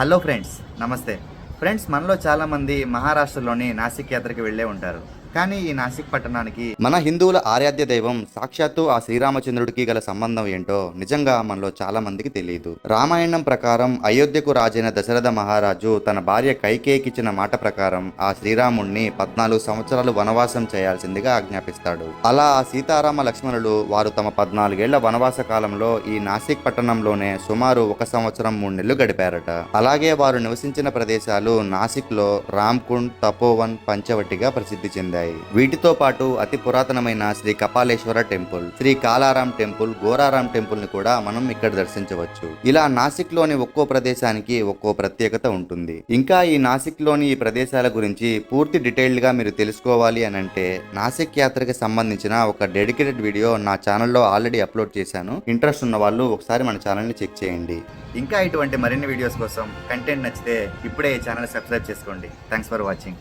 Hello friends నమస్తే. Friends మనలో చాలామంది మహారాష్ట్రలోని నాసిక్ యాత్రకి వెళ్ళే ఉంటారు. కానీ ఈ నాసిక్ పట్టణానికి మన హిందువుల ఆరాధ్య దైవం సాక్షాత్తు ఆ శ్రీరామచంద్రుడికి గల సంబంధం ఏంటో నిజంగా మనలో చాలా మందికి తెలియదు. రామాయణం ప్రకారం అయోధ్యకు రాజైన దశరథ మహారాజు తన భార్య కైకేయికిచ్చిన మాట ప్రకారం ఆ శ్రీరాముణ్ణి పద్నాలుగు సంవత్సరాలు వనవాసం చేయాల్సిందిగా ఆజ్ఞాపిస్తాడు. అలా ఆ సీతారామ లక్ష్మణులు వారు తమ పద్నాలుగేళ్ళ వనవాస కాలంలో ఈ నాసిక్ పట్టణంలోనే సుమారు ఒక సంవత్సరం మూడు నెలలు గడిపారట. అలాగే వారు నివసించిన ప్రదేశాలు నాసిక్లో రామ్కుండ్ తపోవన్ పంచవటిగా ప్రసిద్ధి చెందాయి. వీటితో పాటు అతి పురాతనమైన శ్రీ కపాలేశ్వర టెంపుల్ శ్రీ కాలారాం టెంపుల్ గోరారాం టెంపుల్ని కూడా మనం ఇక్కడ దర్శించవచ్చు. ఇలా నాసిక్లోని ఒక్కో ప్రదేశానికి ఒక్కో ప్రత్యేకత ఉంటుంది. ఇంకా ఈ నాసిక్లోని ఈ ప్రదేశాల గురించి పూర్తి డీటెయిల్డ్గా మీరు తెలుసుకోవాలి అని అంటే నాసిక్ యాత్రకి సంబంధించిన ఒక డెడికేటెడ్ వీడియో నా ఛానల్లో ఆల్రెడీ అప్లోడ్ చేశాను. ఇంట్రెస్ట్ ఉన్న వాళ్ళు ఒకసారి మన ఛానల్ని చెక్ చేయండి. ఇంకా ఇటువంటి మరిన్ని వీడియోస్ కోసం కంటెంట్ నచ్చితే ఇప్పుడే ఈ ఛానల్ సబ్స్క్రైబ్ చేసుకోండి. Thanks for watching.